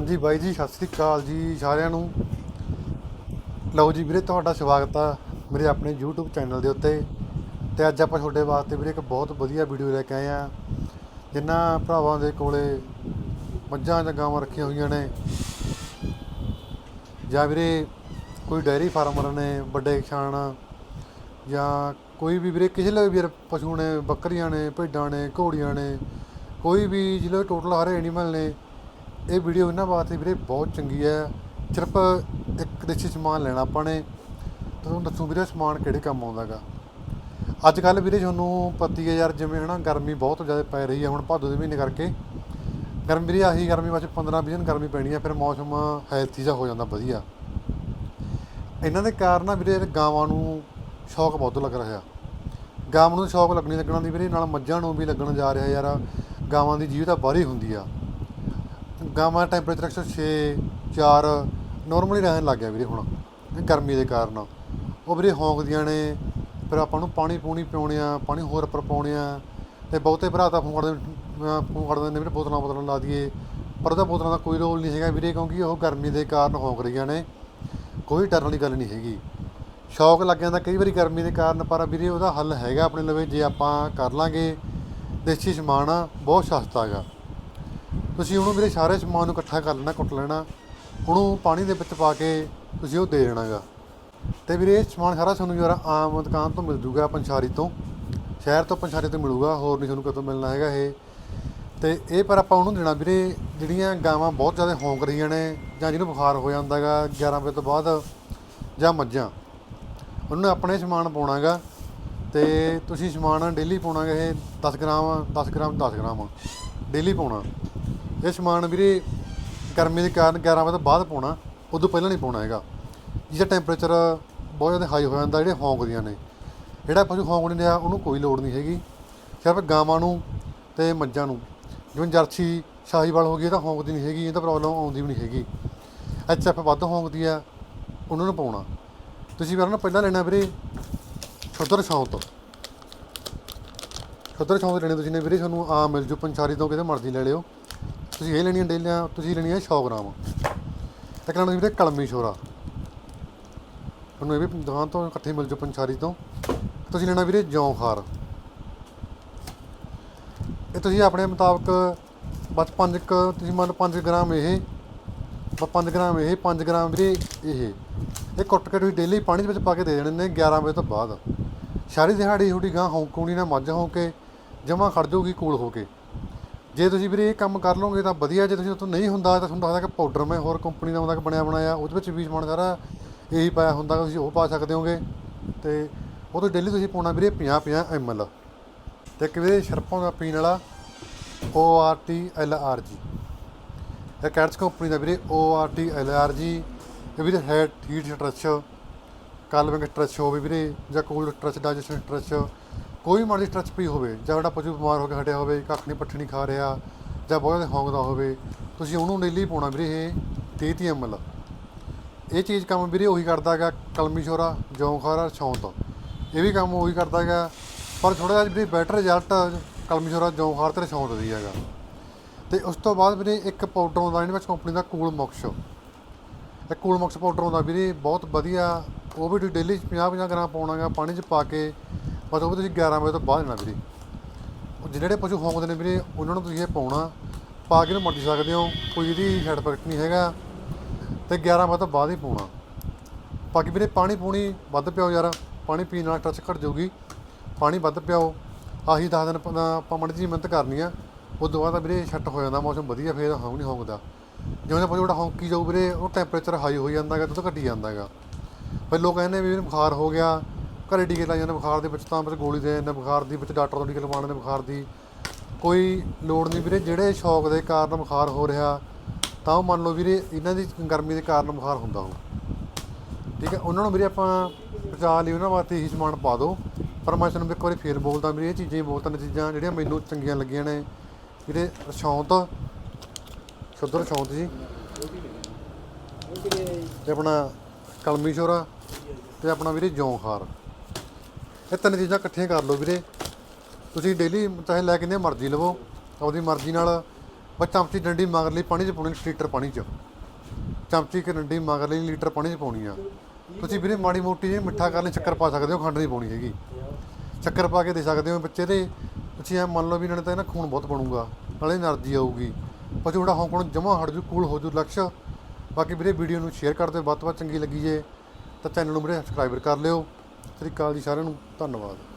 ਹਾਂਜੀ ਬਾਈ ਜੀ, ਸਤਿ ਸ੍ਰੀ ਅਕਾਲ ਜੀ ਸਾਰਿਆਂ ਨੂੰ। ਲਓ ਜੀ ਵੀਰੇ, ਤੁਹਾਡਾ ਸਵਾਗਤ ਆ ਮੇਰੇ ਆਪਣੇ YouTube ਚੈਨਲ ਦੇ ਉੱਤੇ। ਤੇ ਅੱਜ ਆਪਾਂ ਤੁਹਾਡੇ ਵਾਸਤੇ ਵੀਰੇ ਇੱਕ ਬਹੁਤ ਵਧੀਆ ਵੀਡੀਓ ਲੈ ਕੇ ਆਏ ਆ। ਜਿਨ੍ਹਾਂ ਭਰਾਵਾਂ ਦੇ ਕੋਲੇ ਮੱਝਾਂ ਜਾਂ ਗਾਵਾਂ ਰੱਖੀਆਂ ਹੋਈਆਂ ਨੇ। ਜਾਂ ਵੀਰੇ ਕੋਈ ਡੈਰੀ ਫਾਰਮਰ ਨੇ, ਵੱਡੇ ਕਿਸਾਨ, ਜਾਂ ਕੋਈ ਵੀ ਵੀਰੇ ਕਿਸੇ ਲਈ ਵੀਰ ਪਸ਼ੂ ਨੇ, ਬੱਕਰੀਆਂ ਨੇ, ਭੇਡਾਂ ਨੇ, ਘੋੜੀਆਂ ਨੇ, ਕੋਈ ਵੀ ਜਿਹੜੇ ਟੋਟਲ ਹਰੇ ਐਨੀਮਲ ਨੇ ਇਹ ਵੀਡੀਓ ਇਹਨਾਂ ਵਾਸਤੇ ਵੀਰੇ ਬਹੁਤ ਚੰਗੀ ਹੈ। ਸਿਰਫ ਇੱਕ ਦੇਸੀ ਸਮਾਨ ਲੈਣਾ ਆਪਾਂ ਨੇ। ਤੇ ਤੁਹਾਨੂੰ ਦੱਸੂ ਵੀਰੇ ਸਮਾਨ ਕਿਹੜੇ ਕੰਮ ਆਉਂਦਾਗਾ ਅੱਜ ਕੱਲ ਵੀਰੇ ਤੁਹਾਨੂੰ ਪਤੀ ਹੈ ਯਾਰ, ਜਿਵੇਂ ਹਨਾ ਗਰਮੀ ਬਹੁਤ ਜ਼ਿਆਦਾ ਪੈ ਰਹੀ ਹੈ ਹੁਣ ਭਾਦੋ ਦੇ ਮਹੀਨੇ ਕਰਕੇ। ਗਰਮੀ ਵੀਰੇ ਆਹੀ ਗਰਮੀ ਵਿੱਚ 15 20 ਦਿਨ ਗਰਮੀ ਪੈਣੀ ਹੈ, ਫਿਰ ਮੌਸਮ ਹੈਲਥੀ ਜਿਹਾ ਹੋ ਜਾਂਦਾ ਵਧੀਆ। ਇਹਨਾਂ ਦੇ ਕਾਰਨ ਵੀਰੇ ਗਾਵਾਂ ਨੂੰ ਸ਼ੌਕ ਬਹੁਤ ਲੱਗ ਰਿਹਾ। ਗਾਵਾਂ ਨੂੰ ਸ਼ੌਕ ਲੱਗਣੀ ਲੱਗਣਾ ਦੀ ਵੀਰੇ, ਨਾਲ ਮੱਝਾਂ ਨੂੰ ਵੀ ਲੱਗਣ ਜਾ ਰਿਹਾ ਯਾਰ। ਗਾਵਾਂ ਦੀ ਜੀਵ ਤਾਂ ਬਾਹਰੀ ਹੁੰਦੀ ਆ। ਗਾਵਾਂ ਟੈਂਪਰੇਚਰ 106 4 ਨਾਰਮਲੀ ਰਹਿਣ ਲੱਗ ਗਿਆ ਵੀਰੇ ਹੁਣ ਗਰਮੀ ਦੇ ਕਾਰਨ। ਉਹ ਵੀਰੇ ਹੌਂਕਦੀਆਂ ਨੇ, ਫਿਰ ਆਪਾਂ ਨੂੰ ਪਾਣੀ ਪੂਣੀ ਪਿਉਣੇ ਆ, ਪਾਣੀ ਹੋਰ ਉੱਪਰ ਪਾਉਣੇ ਆ, ਤੇ ਬਹੁਤੇ ਭਰਾ ਤਾਂ ਫੋਨ ਕਰਦੇ ਅਹ ਫੋਨ ਕਰਦੇ ਨੇ, ਵੀਰੇ ਬੋਤਲਾਂ ਬੋਤਲਾਂ ਲਾ ਦਈਏ, ਪਰ ਉਹਦਾ ਬੋਤਲਾਂ ਦਾ ਕੋਈ ਰੋਲ ਨਹੀਂ ਹੈਗਾ ਵੀਰੇ, ਕਿਉਂਕਿ ਉਹ ਗਰਮੀ ਦੇ ਕਾਰਨ ਹੌਂਕ ਰਹੀਆਂ ਨੇ, ਕੋਈ ਡਰਨ ਵਾਲੀ ਗੱਲ ਨਹੀਂ ਹੈਗੀ। ਸ਼ੌਕ ਲੱਗ ਜਾਂਦਾ ਕਈ ਵਾਰੀ ਗਰਮੀ ਦੇ ਕਾਰਨ, ਪਰ ਵੀਰੇ ਉਹਦਾ ਹੱਲ ਹੈਗਾ ਆਪਣੇ ਲਵੇ, ਜੇ ਆਪਾਂ ਕਰ ਲਾਂਗੇ, ਦੇਸੀ ਸਮਾਨ ਬਹੁਤ ਸਸਤਾ ਹੈਗਾ। ਤੁਸੀਂ ਉਹਨੂੰ ਵੀਰੇ ਸਾਰੇ ਸਮਾਨ ਨੂੰ ਇਕੱਠਾ ਕਰ ਲੈਣਾ, ਕੁੱਟ ਲੈਣਾ। ਉਹਨੂੰ ਪਾਣੀ ਦੇ ਵਿੱਚ ਪਾ ਕੇ ਤੁਸੀਂ ਉਹ ਦੇ ਦੇਣਾਗਾ। ਤੇ ਵੀਰੇ, ਇਹ ਸਮਾਨ ਸਾਰਾ ਤੁਹਾਨੂੰ ਯਾਰ ਆਮ ਦੁਕਾਨ ਤੋਂ ਮਿਲ ਜੂਗਾ ਪੰਛਾਰੀ ਤੋਂ। ਸ਼ਹਿਰ ਤੋਂ ਪੰਛਾਰੀ ਤੋਂ ਮਿਲੂਗਾ, ਹੋਰ ਨਹੀਂ ਤੁਹਾਨੂੰ ਕਿਤੋਂ ਮਿਲਣਾ ਹੈਗਾ ਇਹ। ਤੇ ਇਹ ਪਰ ਆਪਾਂ ਉਹਨੂੰ ਦੇਣਾ ਵੀਰੇ, ਜਿਹੜੀਆਂ ਗਾਵਾਂ ਬਹੁਤ ਜ਼ਿਆਦਾ ਹੌਂਕ ਰਹੀਆਂ ਨੇ, ਜਾਂ ਜਿਹਨੂੰ ਬੁਖਾਰ ਹੋ ਜਾਂਦਾਗਾ 11 ਵਜੇ ਤੋਂ ਬਾਅਦ, ਜਾਂ ਮੱਝਾਂ। ਉਹਨੂੰ ਆਪਣੇ ਸਮਾਨ ਪਾਉਣਾਗਾ, ਤੇ ਤੁਸੀਂ ਸਮਾਨ ਡੇਲੀ ਪਾਉਣਾਗਾ ਇਹ 10 ਗ੍ਰਾਮ 10 ਗ੍ਰਾਮ 10 ਗ੍ਰਾਮ। ਡੇਲੀ ਪਾਉਣਾ। ਇਹ ਸਮਾਨ ਵੀਰੇ ਗਰਮੀ ਦੇ ਕਾਰਨ 11 ਵਜੇ ਤੋਂ ਬਾਅਦ ਪਾਉਣਾ, ਉਦੋਂ ਪਹਿਲਾਂ ਨਹੀਂ ਪਾਉਣਾ ਹੈਗਾ। ਜਿਹਦਾ ਟੈਂਪਰੇਚਰ ਬਹੁਤ ਜ਼ਿਆਦਾ ਹਾਈ ਹੋ ਜਾਂਦਾ, ਜਿਹੜੇ ਹੌਂਕਦੀਆਂ ਨੇ। ਜਿਹੜਾ ਪਸ਼ੂ ਹੌਂਕ ਨਹੀਂ ਰਿਹਾ, ਉਹਨੂੰ ਕੋਈ ਲੋੜ ਨਹੀਂ ਹੈਗੀ। ਸਿਰਫ ਗਾਵਾਂ ਨੂੰ ਤੇ ਮੱਝਾਂ ਨੂੰ। ਜਿਵੇਂ ਜਰਸੀ ਸ਼ਾਹੀਵਾਲ ਹੋ ਗਈ, ਇਹ ਤਾਂ ਹੌਂਕਦੀ ਨਹੀਂ ਹੈਗੀ, ਇਹ ਤਾਂ ਪ੍ਰੋਬਲਮ ਆਉਂਦੀ ਵੀ ਨਹੀਂ ਹੈਗੀ। ਐਚਐਫ ਵੱਧ ਹੌਂਕਦੀ ਆ ਉਹਨਾਂ ਨੂੰ ਪਾਉਣਾ। ਤੁਸੀਂ ਵੀਰਾਂ ਨੂੰ ਪਹਿਲਾਂ ਲੈਣਾ ਵੀਰੇ ਛੋਟਰ ਛਾਉ ਤੋਂ ਛੋਟਰ ਛਾਉ ਤੋਂ ਲੈਣੇ ਤੁਸੀਂ ਨੇ ਵੀਰੇ, ਤੁਹਾਨੂੰ ਆ ਮਿਲ ਜੂ ਪੰਚਾਰੀ ਤੋਂ ਕਿਤੇ ਮਰਜ਼ੀ ਲੈ ਲਿਓ। ਤੁਸੀਂ ਇਹ ਲੈਣੀਆਂ ਡੇਲੀਆਂ, ਤੁਸੀਂ ਲੈਣੀ ਹੈ 100 ਗ੍ਰਾਮ ਇੱਕ ਲੈਣਾ ਵੀਰੇ ਕਲਮੀ ਸ਼ੋਰਾ ਤੁਹਾਨੂੰ ਇਹ ਵੀ ਦੁਕਾਨ ਤੋਂ ਇਕੱਠੇ ਮਿਲ ਜੂ ਪੰਚਾਰੀ ਤੋਂ। ਤੁਸੀਂ ਲੈਣਾ ਵੀਰੇ ਜੌਂ ਇਹ ਤੁਸੀਂ ਆਪਣੇ ਮੁਤਾਬਕ ਬਸ 5 ਤੁਸੀਂ ਮੰਨ ਲਓ 5 ਗ੍ਰਾਮ ਇਹ, ਬਸ 5 ਗ੍ਰਾਮ ਇਹ 5 ਗ੍ਰਾਮ ਵੀਰੇ ਇਹ। ਇਹ ਕੁੱਟ ਕੇ ਤੁਸੀਂ ਡੇਲੀ ਪਾਣੀ ਦੇ ਵਿੱਚ ਪਾ ਕੇ ਦੇ ਦੇਣੇ ਨੇ 11 ਵਜੇ ਤੋਂ ਬਾਅਦ। ਸਾਰੀ ਦਿਹਾੜੀ ਤੁਹਾਡੀ ਗਾਂ ਹੌਂਕੂਣੀ ਨਾ ਮੱਝ ਹੋ ਕੇ ਜਮਾ ਖੜ ਜਾਊਗੀ ਕੋਲ ਹੋ ਕੇ। ਜੇ ਤੁਸੀਂ ਵੀਰੇ ਇਹ ਕੰਮ ਕਰ ਲਓਗੇ ਤਾਂ ਵਧੀਆ, ਜੇ ਤੁਸੀਂ ਉਤੋਂ ਨਹੀਂ ਹੁੰਦਾ ਤਾਂ ਤੁਹਾਨੂੰ ਦੱਸਦਾ ਕਿ ਪਾਊਡਰ ਮੈਂ ਹੋਰ ਕੰਪਨੀ ਦਾ ਹੁੰਦਾ ਕਿ ਬਣਿਆ ਬਣਾਇਆ, ਉਹਦੇ ਵਿੱਚ ਵੀ ਸਮਾਨ ਸਾਰਾ ਇਹੀ ਪਾਇਆ ਹੁੰਦਾ ਤੁਸੀਂ ਉਹ ਪਾ ਸਕਦੇ ਹੋਗੇ। ਤੇ ਉਹ ਤੋਂ ਡੇਲੀ ਤੁਸੀਂ ਪਾਉਣਾ ਵੀਰੇ 50 50 ml ਤੇ ਇੱਕ ਵੀਰੇ ਸਰਪੋਂ ਦਾ ਪੀਣ ਵਾਲਾ O R T L R G ਇਹ ਕੈਟਸ ਕੰਪਨੀ ਦਾ ਵੀਰੇ O R T L R G ਇਹ ਵੀਰੇ head heat stretch calving stretch ਹੋਵੇ ਵੀਰੇ ਜਾਂ ਕੋਲਡ ਸਟ੍ਰੈਚ ਡਾਈਜੈਸ਼ਨ ਸਟ੍ਰੈਚ ਕੋਈ ਮਾੜੀ ਸਟ੍ਰੈਚ ਪਈ ਹੋਵੇ, ਜਾਂ ਜਿਹੜਾ ਪਸ਼ੂ ਬਿਮਾਰ ਹੋ ਕੇ ਹਟਿਆ ਹੋਵੇ, ਕੱਖ ਨਹੀਂ ਪੱਠਣੀ ਖਾ ਰਿਹਾ, ਜਾਂ ਬਹੁਤ ਜ਼ਿਆਦਾ ਹੌਂਗਦਾ ਹੋਵੇ, ਤੁਸੀਂ ਉਹਨੂੰ ਡੇਲੀ ਪਾਉਣਾ ਵੀਰੇ ਇਹ 30 30 ml ਇਹ ਚੀਜ਼ ਕੰਮ ਵੀਰੇ ਉਹੀ ਕਰਦਾ ਹੈਗਾ ਕਲਮੀ ਸ਼ੋਰਾ ਜੌਂਖਾਰਾ ਛੌਂਤ ਇਹ ਵੀ ਕੰਮ ਉਹੀ ਕਰਦਾ ਹੈਗਾ, ਪਰ ਥੋੜਾ ਜਿਹਾ ਵੀ ਬੈਟਰ ਰਿਜ਼ਲਟ ਕਲਮੀ ਸ਼ੋਰਾ ਜੌਂਖਾਰ ਤੇ ਛੌਂਤ ਦੀ ਹੈਗਾ। ਤੇ ਉਸ ਤੋਂ ਬਾਅਦ ਵੀਰੇ ਇੱਕ ਪਾਊਡਰ ਆਉਂਦਾ ਇਹਨਾਂ ਵਿੱਚ ਕੰਪਨੀ ਦਾ ਕੂਲ ਮੌਕਸ। ਇਹ ਕੂਲ ਮੌਕਸ ਪਾਊਡਰ ਆਉਂਦਾ ਵੀਰੇ, ਬਹੁਤ ਵਧੀਆ, ਉਹ ਵੀ ਤੁਸੀਂ ਡੇਲੀ 50 50 ਗ੍ਰਾਮ ਪਾਉਣਾਗਾ ਪਾਣੀ 'ਚ ਪਾ ਕੇ ਬਸ ਉਹ ਵੀ ਤੁਸੀਂ 11 ਵਜੇ ਤੋਂ ਬਾਅਦ ਲੈਣਾ ਵੀਰੇ। ਉਹ ਜਿਹੜੇ ਪਸ਼ੂ ਹੌਂਕਦੇ ਨੇ ਵੀਰੇ, ਉਹਨਾਂ ਨੂੰ ਤੁਸੀਂ ਇਹ ਪਾਉਣਾ, ਪਾ ਕੇ ਨੂੰ ਮਰਦੀ ਸਕਦੇ ਹੋ, ਕੋਈ ਇਹਦੀ ਸਾਈਡ ਇਫੈਕਟ ਨਹੀਂ ਹੈਗਾ, ਤੇ 11 ਵਜੇ ਤੋਂ ਬਾਅਦ ਹੀ ਪਾਉਣਾ। ਬਾਕੀ ਵੀਰੇ ਪਾਣੀ ਪੂਣੀ ਵੱਧ ਪਿਓ ਯਾਰ, ਪਾਣੀ ਪੀਣ ਨਾਲ ਟੱਚ ਘਟ ਜਾਊਗੀ, ਪਾਣੀ ਵੱਧ ਪਿਓ ਆਹੀ 10 ਦਿਨ ਪ- ਆਪਾਂ ਮੜੀ ਜੀ ਮਿਹਨਤ ਕਰਨੀ ਆ ਉਸ ਤੋਂ ਬਾਅਦ ਵੀਰੇ ਛੱਟ ਹੋ ਜਾਂਦਾ, ਮੌਸਮ ਵਧੀਆ ਫੇਰ ਹੌਂਕ ਨਹੀਂ ਹੌਂਕਦਾ ਜਿਵੇਂ ਪਸ਼ੂ ਜਿਹੜਾ ਹੌਂਕੀ ਜਾਊ ਵੀਰੇ, ਉਹ ਟੈਂਪਰੇਚਰ ਹਾਈ ਹੋ ਜਾਂਦਾ ਹੈਗਾ, ਦੁੱਧ ਘਟੀ ਜਾਂਦਾ ਹੈਗਾ। ਫਿਰ ਲੋਕ ਕਹਿੰਦੇ ਵੀ ਬੁਖਾਰ ਹੋ ਗਿਆ ਘਰੇ ਟੀਕੇ ਲਾਏ ਜਾਂਦੇ ਬੁਖਾਰ ਦੇ ਵਿੱਚ, ਤਾਂ ਬਸ ਗੋਲੀ ਦੇ ਜਾਂਦੇ ਬੁਖਾਰ ਦੀ ਵਿੱਚ ਡਾਕਟਰ ਤੋਂ ਟੀਕੇ ਲਵਾਉਣ ਦੇ ਬੁਖਾਰ ਦੀ। ਕੋਈ ਲੋੜ ਨਹੀਂ ਵੀਰੇ, ਜਿਹੜੇ ਸ਼ੌਕ ਦੇ ਕਾਰਨ ਬੁਖਾਰ ਹੋ ਰਿਹਾ, ਤਾਂ ਉਹ ਮੰਨ ਲਓ ਵੀਰੇ ਇਹਨਾਂ ਦੀ ਗਰਮੀ ਦੇ ਕਾਰਨ ਬੁਖਾਰ ਹੁੰਦਾ ਹੋ ਠੀਕ ਹੈ, ਉਹਨਾਂ ਨੂੰ ਵੀਰੇ ਆਪਾਂ ਬਚਾ ਲਈ ਉਹਨਾਂ ਵਾਸਤੇ ਇਹੀ ਸਮਾਨ ਪਾ ਦਿਓ। ਪਰ ਮੈਂ ਤੁਹਾਨੂੰ ਇੱਕ ਵਾਰੀ ਫੇਰ ਬੋਲਦਾ ਵੀਰੇ, ਇਹ ਚੀਜ਼ਾਂ ਬਹੁਤ ਤਿੰਨ ਚੀਜ਼ਾਂ ਜਿਹੜੀਆਂ ਮੈਨੂੰ ਚੰਗੀਆਂ ਲੱਗੀਆਂ ਨੇ। ਵੀਰੇ ਸ਼ੌਂਤ ਸ਼ੁੱਧ ਰਛੌਂਤ ਜੀ। ਤੇ ਆਪਣਾ ਕਲਮੀ ਸ਼ੋਰਾ ਤੇ ਆਪਣਾ ਵੀਰੇ ਜੌਂਖਾਰ। ਇਹ ਤਿੰਨ ਚੀਜ਼ਾਂ ਇਕੱਠੀਆਂ ਕਰ ਲਓ ਵੀਰੇ। ਤੁਸੀਂ ਡੇਲੀ ਚਾਹੇ ਲੈ ਕਿੰਨੇ ਮਰਜ਼ੀ ਲਵੋ, ਆਪਦੀ ਮਰਜ਼ੀ ਨਾਲ। ਬਸ ਚਮਚੀ ਡੰਡੀ ਮਗਰ ਲਈ ਪਾਣੀ 'ਚ ਪਾਉਣੀ ਲੀਟਰ ਪਾਣੀ 'ਚ। ਚਮਚੀ ਕਿ ਡੰਡੀ ਮਗਰ ਲਈ ਲੀਟਰ ਪਾਣੀ 'ਚ ਪਾਉਣੀ ਆ। ਤੁਸੀਂ ਵੀਰੇ ਮਾੜੀ ਮੋਟੀ ਜੇ ਮਿੱਠਾ ਕਰਨ ਲਈ ਸ਼ੱਕਰ ਪਾ ਸਕਦੇ ਹੋ, ਖੰਡ ਨਹੀਂ ਪਾਉਣੀ ਹੈਗੀ। ਚੱਕਰ ਪਾ ਕੇ ਦੇ ਸਕਦੇ ਹੋ ਬੱਚੇ ਦੇ ਤੁਸੀਂ ਐ ਮੰਨ ਲਓ ਵੀ ਇਹਨਾਂ ਨੇ ਤਾਂ ਇਹਨਾਂ ਖੂਨ ਬਹੁਤ ਬਣੂਗਾ, ਨਾਲੇ એનર્ਜੀ ਆਊਗੀ। ਪਚੂੜਾ ਹੌਂਕਣ ਜਮਾ ਹਟ ਜੂ ਕੂਲ ਹੋ ਜੂ, ਲਕਸ਼। ਬਾਕੀ ਵੀਰੇ ਵੀਡੀਓ ਨੂੰ ਸ਼ੇਅਰ ਕਰ ਦਿਓ, ਵੱਧ ਤੋਂ ਵੱਧ ਚੰਗੀ ਲੱਗੀ ਜੇ ਤਾਂ ਚੈਨਲ ਨੂੰ ਵੀਰੇ ਸਬਸਕ੍ਰਾਈਬ ਕਰ ਲਿਓ। ਸਤਿ ਸ਼੍ਰੀ ਅਕਾਲ ਜੀ ਸਾਰਿਆਂ ਨੂੰ ਧੰਨਵਾਦ।